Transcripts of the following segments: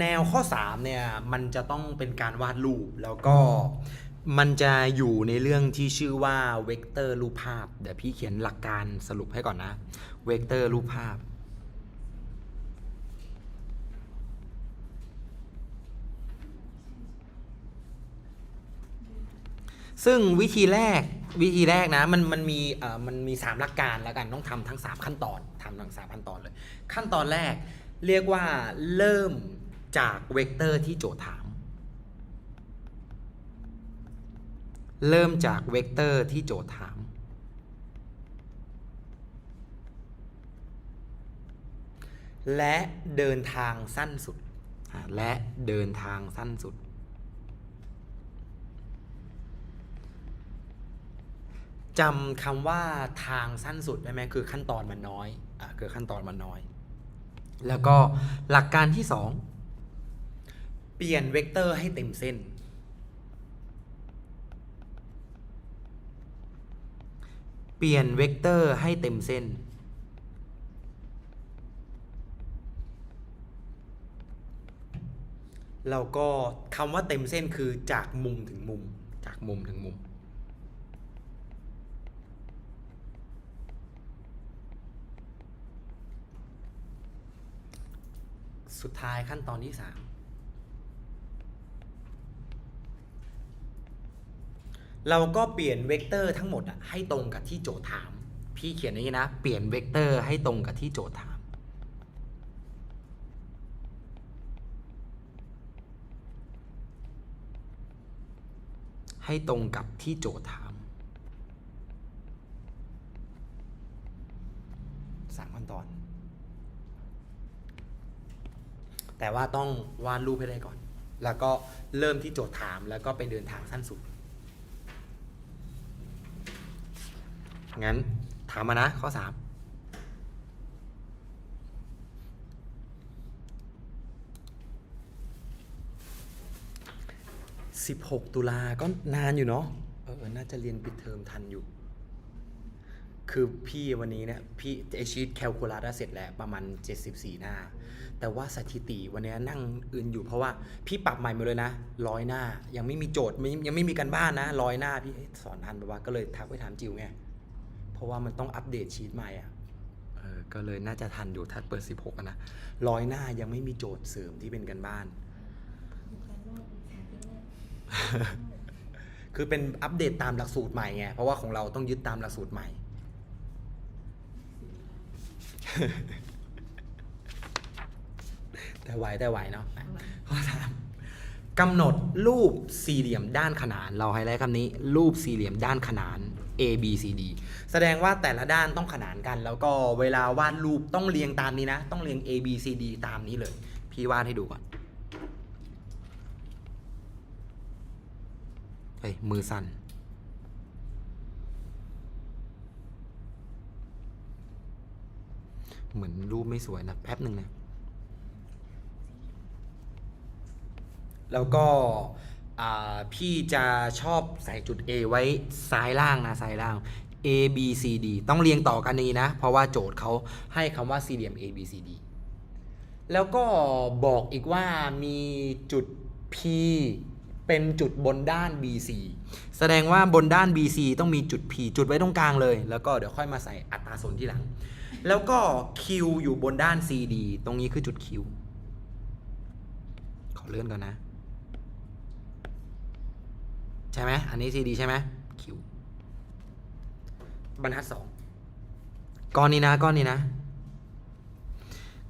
แนวข้อ 3 เนี่ย มันจะต้องเป็นการวาดรูป แล้วก็มันจะอยู่ในเรื่องที่ชื่อว่าเวกเตอร์รูปภาพ เดี๋ยวพี่เขียนหลักการสรุปให้ก่อนนะ เวกเตอร์รูปภาพ ซึ่งวิธีแรกวิธีแรกนะมันมันมีเอ่อมันมี 3 หลักการแล้วกันต้องทำทั้ง 3 ขั้นตอนทำทั้ง3ขั้นตอนเลย ขั้นตอนแรก เรียกว่าเริ่มจากเวกเตอร์ที่โจทย์ถาม เริ่มจากเวกเตอร์ที่โจทย์ถาม และเดินทางสั้นสุด และเดินทางสั้นสุด จำคำว่าทางสั้นสุดได้ไหมคือขั้นตอนมันน้อยอ่าคือขั้นตอนมันน้อย แล้วก็หลักการที่สองเปลี่ยนเวกเตอร์ให้เต็มเส้น เปลี่ยนเวกเตอร์ให้เต็มเส้น แล้วก็คำว่าเต็มเส้นคือจากมุมถึงมุม จากมุมถึงมุม สุดท้ายขั้นตอนที่3เราก็เปลี่ยนเวกเตอร์ทั้งหมดอะให้ตรงกับที่โจทย์ถาม พี่เขียนอย่างนี้นะ เปลี่ยนเวกเตอร์ให้ตรงกับที่โจทย์ถาม ให้ตรงกับที่โจทย์ถามสามขั้นตอน แต่ว่าต้องวาดรูปให้ได้ก่อน แล้วก็เริ่มที่โจทย์ถามแล้วก็ไปเดินทางสั้นสุด งั้นถามมานะข้อ3 16ตุลาก็นานอยู่เนาะเออน่าจะเรียนปิดเทอมทันอยู่ คือพี่วันนี้เนี่ยพี่ไอชีตแคลคูลัสเสร็จแล้วประมาณ 74 หน้า แต่ว่าสถิติวันนี้นั่งอื่นอยู่เพราะว่าพี่ปรับใหม่หมดเลยนะร้อยหน้า ยังไม่มีโจทย์ยังไม่มีการบ้านนะร้อยหน้าพี่สอนทันปะวะก็เลยทักไปถามจิวไงเพราะว่ามันต้องอัปเดตชีตใหม่อะเออก็เลยน่าจะทันอยู่ถ้าเปิด 16นะร้อยหน้ายังไม่มีโจทย์เสริมที่เป็นกันบ้าน คือเป็นอัปเดตตามหลักสูตรใหม่ไงเพราะว่าของเราต้องยึดตามหลักสูตรใหม่ แต่ไหวแต่ไหวเนาะข้อสามกำหนดรูปสี่เหลี่ยมด้านขนาน เราไฮไลท์คำนี้ รูปสี่เหลี่ยมด้านขนาน A B C D แสดงว่าแต่ละด้านต้องขนานกัน แล้วก็เวลาวาดรูปต้องเรียงตามนี้นะ ต้องเรียง A B C D ตามนี้เลย พี่วาดให้ดูก่อนเฮ้ยมือสั่นเหมือนรูปไม่สวยนะ แป๊บหนึ่งนะ แล้วก็พี่จะชอบใส่จุด A ไว้ซ้ายล่างนะซ้ายล่าง A B C D ต้องเรียงต่อกันนี้นะ เพราะว่าโจทย์เขาให้คำว่าสี่เหลี่ยม A B C D แล้วก็บอกอีกว่ามีจุด P เป็นจุดบนด้าน BC แสดงว่าบนด้าน BC ต้องมีจุด P จุดไว้ตรงกลางเลย แล้วก็เดี๋ยวค่อยมาใส่อัตราส่วนที่หลัง แล้วก็ Q อยู่บนด้าน CD ตรงนี้คือจุด Q ขอเลื่อนก่อนนะ ใช่ไหมอันนี้ CD ใช่ไหม Q บรรทัดสองก้อนนี้นะก้อนนี้นะ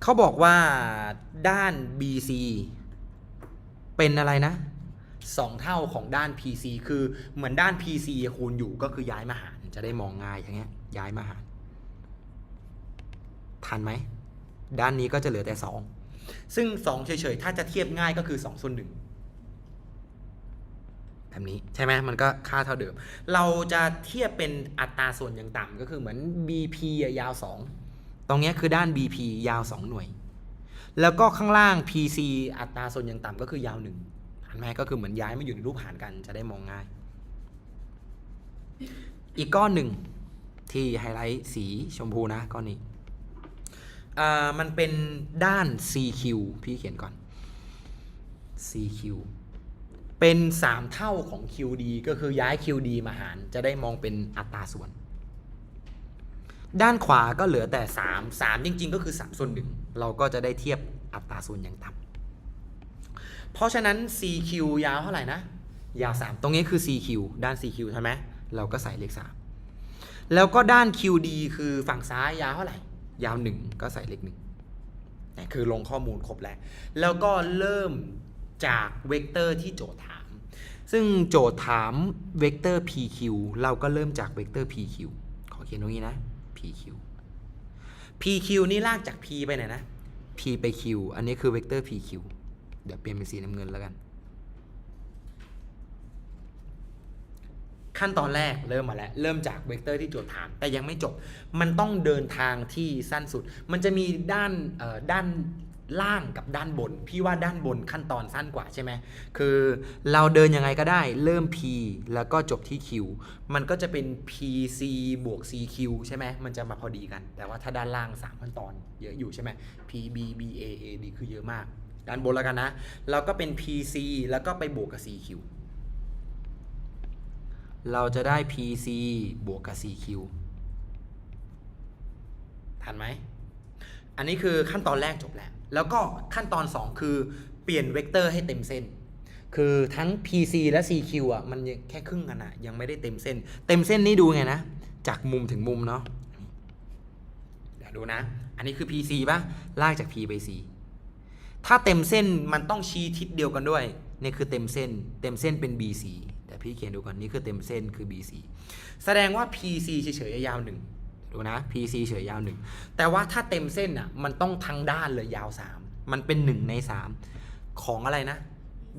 เขาบอกว่าด้าน BC เป็นอะไรนะสองเท่าของด้าน PC คือเหมือนด้าน PC คูณอยู่ก็คือย้ายมาหารจะได้มองง่ายอย่างเงี้ยย้ายมาหารทันไหม ด้านนี้ก็จะเหลือแต่ 2 ซึ่ง 2 เฉยๆ ถ้าจะเทียบง่ายก็คือ2ส่วนหนึ่ง แบบนี้ใช่ไหมมันก็ค่าเท่าเดิม เราจะเทียบเป็นอัตราส่วนอย่างต่ำก็คือเหมือน BP ยาว 2 ตรงนี้คือด้าน BP ยาว 2 หน่วย แล้วก็ข้างล่าง PC อัตราส่วนอย่างต่ำก็คือยาว1ห็นไหมก็คือเหมือนย้ายมาอยู่ในรูปหารกันจะได้มองง่าย อีกก้อนหนึ่งที่ไฮไลท์สีชมพูนะก้อนนี้มันเป็นด้าน CQ พี่เขียนก่อน CQ เป็น 3 เท่าของ QD ก็คือย้าย QD มาหารจะได้มองเป็นอัตราส่วน ด้านขวาก็เหลือแต่ 3 3 จริง ๆ ก็คือ 3 ส่วน1เราก็จะได้เทียบอัตราส่วนอย่างต่ำเพราะฉะนั้น CQ ยาวเท่าไหร่นะ ยาว 3 ตรงนี้คือ CQ ด้าน CQ ใช่ไหมเราก็ใส่เลข 3 แล้วก็ด้าน QD คือฝั่งซ้ายยาวเท่าไหร่ ยาว 1 ก็ใส่เลข1นี่คือลงข้อมูลครบแล้ว แล้วก็เริ่ม จากเวกเตอร์ที่โจทย์ถาม ซึ่งโจทย์ถามเวกเตอร์ PQ เราก็เริ่มจากเวกเตอร์ PQ ขอเขียนตรงนี้นะ PQ PQ นี่ลากจาก P ไปไหนนะ P ไป Q อันนี้คือเวกเตอร์ PQ เดี๋ยวเปลี่ยนเป็นสีน้ำเงินแล้วกัน ขั้นตอนแรกเริ่มมาแล้ว เริ่มจากเวกเตอร์ที่โจทย์ถาม แต่ยังไม่จบ มันต้องเดินทางที่สั้นสุด มันจะมีด้านด้าน ล่างกับด้านบน พี่ว่าด้านบนขั้นตอนสั้นกว่าใช่ไหมคือเราเดินยังไงก็ได้ เริ่ม P แล้วก็จบที่ Q มันก็จะเป็น PC บวก CQ ใช่ไหมมันจะมาพอดีกัน แต่ว่าถ้าด้านล่าง 3 ขั้นตอนเยอะอยู่ใช่ไหม PB BA AD คือเยอะมาก ด้านบนแล้วกันนะ เราก็เป็น PC แล้วก็ไปบวกกับ CQ เราจะได้ PC บวกกับ CQ ทันไหม อันนี้คือขั้นตอนแรกจบแล้ว แล้วก็ขั้นตอน 2 คือเปลี่ยนเวกเตอร์ให้เต็มเส้น คือทั้ง PC และ CQ อะมันแค่ครึ่งกันอะยังไม่ได้เต็มเส้น เต็มเส้นนี่ดูไงนะ จากมุมถึงมุมเนาะเดี๋ยวดูนะ อันนี้คือ PC ป่ะ ลากจาก P ไป C ถ้าเต็มเส้นมันต้องชี้ทิศเดียวกันด้วยนี่คือเต็มเส้น เต็มเส้นเป็น BC แต่พี่เขียนดูก่อนนี่คือเต็มเส้นคือ BC แสดงว่า PC เฉยๆยาวหนึ่ง ดูนะ PC เฉยยาวหนึ่งแต่ว่าถ้าเต็มเส้นอะมันต้องทั้งด้านเลยยาว 3 มันเป็น 1 ใน 3 ของอะไรนะ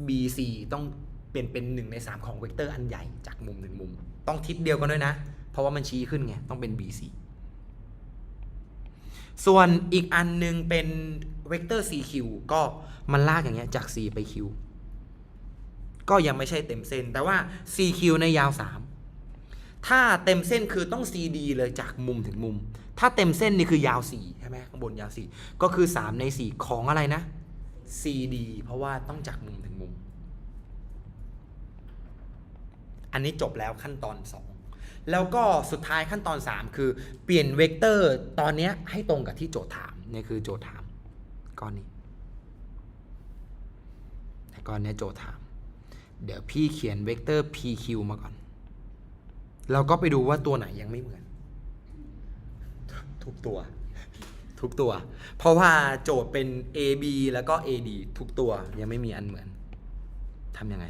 BC ต้องเปลี่ยนเป็น 1 ใน 3 ของเวกเตอร์อันใหญ่จากมุมหนึ่งมุม ต้องทิศเดียวกันด้วยนะ เพราะว่ามันชี้ขึ้นไง ต้องเป็น BC ส่วนอีกอันหนึงเป็นเวกเตอร์ CQ ก็มันลากอย่างเงี้ยจาก C ไป Q ก็ยังไม่ใช่เต็มเส้น แต่ว่า CQ ในยาว 3 ถ้าเต็มเส้นคือต้อง CD เลยจากมุมถึงมุม ถ้าเต็มเส้นนี่คือยาว4ใช่ไหมข้างบนยาว 4 ก็คือ 3 ใน 4 ของอะไรนะ CD เพราะว่าต้องจากมุมถึงมุม อันนี้จบแล้วขั้นตอน 2 แล้วก็สุดท้ายขั้นตอน 3 คือเปลี่ยนเวกเตอร์ตอนนี้ให้ตรงกับที่โจทย์ถามนี่คือโจทย์ถามก้อนนี้แต่ก้อนนี้โจทย์ถาม เดี๋ยวพี่เขียนเวกเตอร์ PQ มาก่อน เราก็ไปดูว่าตัวไหนยังไม่เหมือน ทุกตัว ทุกตัว เพราะว่าโจทย์เป็น AB แล้วก็ AD ทุกตัวยังไม่มีอันเหมือนทำยังไง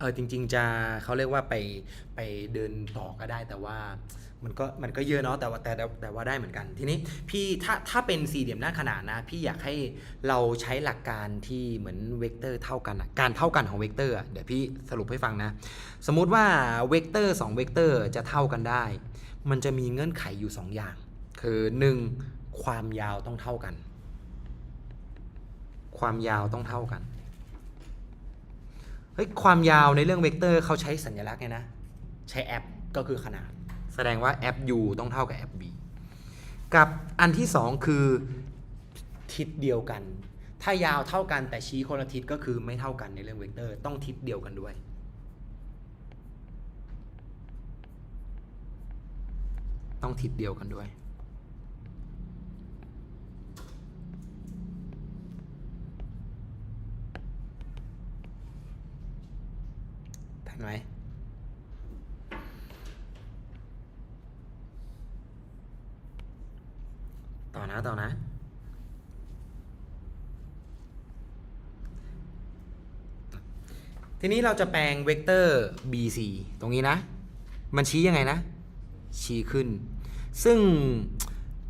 เออจริง ๆ จะเขาเรียกว่าไปไปเดินต่อก็ได้แต่ว่ามันก็มันก็เยอะเนาะแต่ว่าแต่แต่ว่าได้เหมือนกัน ทีนี้พี่ถ้าถ้าเป็นสี่เหลี่ยมหน้าขนานนะ พี่อยากให้เราใช้หลักการที่เหมือนเวกเตอร์เท่ากันการเท่ากันของเวกเตอร์เดี๋ยวพี่สรุปให้ฟังนะ สมมุติว่าเวกเตอร์2เวกเตอร์จะเท่ากันได้ มันจะมีเงื่อนไขอยู่ 2 อย่าง คือ 1. ความยาวต้องเท่ากัน ความยาวต้องเท่ากัน ฮ้ยความยาวในเรื่องเวกเตอร์เขาใช้สัญลักษณ์ไงนะ ใช้แอปก็คือขนาด แสดงว่าแอป u ต้องเท่ากับแอป b กับอันที่ 2 คือทิศเดียวกัน ถ้ายาวเท่ากันแต่ชี้คนละทิศก็คือไม่เท่ากันในเรื่องเวกเตอร์ ต้องทิศเดียวกันด้วย ต้องทิศเดียวกันด้วย ไหมต่อนะต่อนะ ทีนี้เราจะแปลงเวกเตอร์ BC ตรงนี้นะ มันชี้ยังไงนะ ชี้ขึ้น ซึ่ง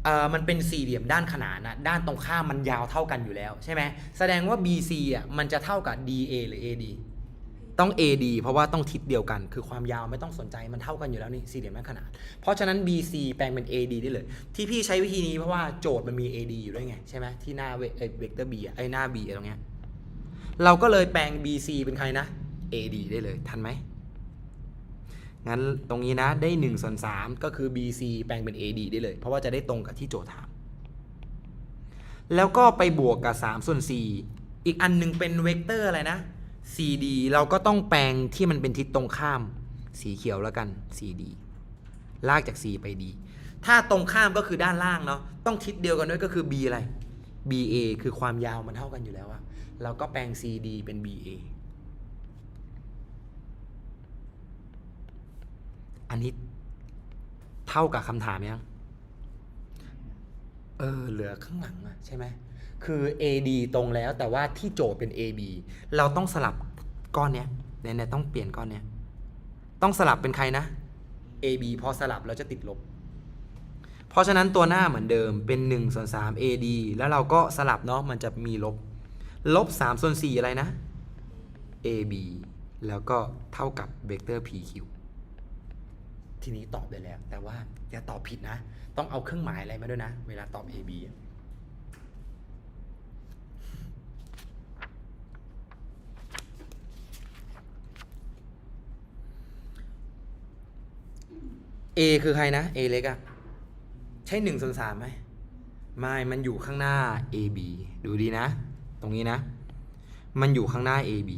เออมันเป็นสี่เหลี่ยมด้านขนานนะด้านตรงข้ามมันยาวเท่ากันอยู่แล้วใช่ไหมแสดงว่า BC อะมันจะเท่ากับ DA หรือ AD ต้อง AD เพราะว่าต้องทิศเดียวกัน คือความยาวไม่ต้องสนใจมันเท่ากันอยู่แล้วนี่สี่เหลี่ยมด้านขนานเพราะฉะนั้น BC แปลงเป็น AD ได้เลย ที่พี่ใช้วิธีนี้เพราะว่าโจทย์มันมี AD อยู่ด้วยไง ใช่ไหมที่หน้าเวกเตอร์ B อะไอ้หน้า B อะตรงเนี้ยเราก็เลยแปลง BC เป็นใครนะ AD ได้เลยทันไหมงั้นตรงนี้นะได้1ส่วน3ก็คือ BC แปลงเป็น AD ได้เลย เพราะว่าจะได้ตรงกับที่โจทย์ถาม แล้วก็ไปบวกกับ3ส่วน4อีกอันหนึงเป็นเวกเตอร์อะไรนะ CD เราก็ต้องแปลงที่มันเป็นทิศตรงข้าม สีเขียวแล้วกัน CD ลากจาก C ไป D ถ้าตรงข้ามก็คือด้านล่างเนาะต้องทิศเดียวกันด้วยก็คือ B อะไร BA คือความยาวมันเท่ากันอยู่แล้วอะเราก็แปลง CD เป็น BA อันนี้เท่ากับคำถามยัง เออ เหลือข้างหลังอะใช่ไหม คือ AD ตรงแล้วแต่ว่าที่โจทย์เป็น AB เราต้องสลับก้อนเนี้ยเนี่ยๆต้องเปลี่ยนก้อนเนี้ยต้องสลับเป็นใครนะ AB พอสลับเราจะติดลบ เพราะฉะนั้นตัวหน้าเหมือนเดิมเป็น1ส่วน3 AD แล้วเราก็สลับเนาะมันจะมีลบ ลบ3ส่วน4อะไรนะ AB แล้วก็เท่ากับเวกเตอร์ PQ ทีนี้ตอบได้แล้ว แต่ว่าอย่าตอบผิดนะ ต้องเอาเครื่องหมายอะไรมาด้วยนะ เวลาตอบ AB A คือใครนะ A เล็กอะใช่หนึ่งส่วนสามไหมไม่ มันอยู่ข้างหน้า AB ดูดีนะ ตรงนี้นะ มันอยู่ข้างหน้า AB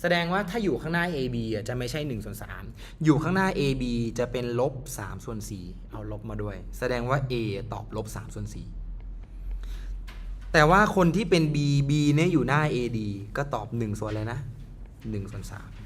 แสดงว่าถ้าอยู่ข้างหน้า AB อะจะไม่ใช่1ส่วน3อยู่ข้างหน้า AB จะเป็นลบ3ส่วน4เอาลบมาด้วย แสดงว่า A ตอบลบ3ส่วน4แต่ว่าคนที่เป็น B B เนี่ยอยู่หน้า AD ก็ตอบ1ส่วนอะไรนะ1ส่วน3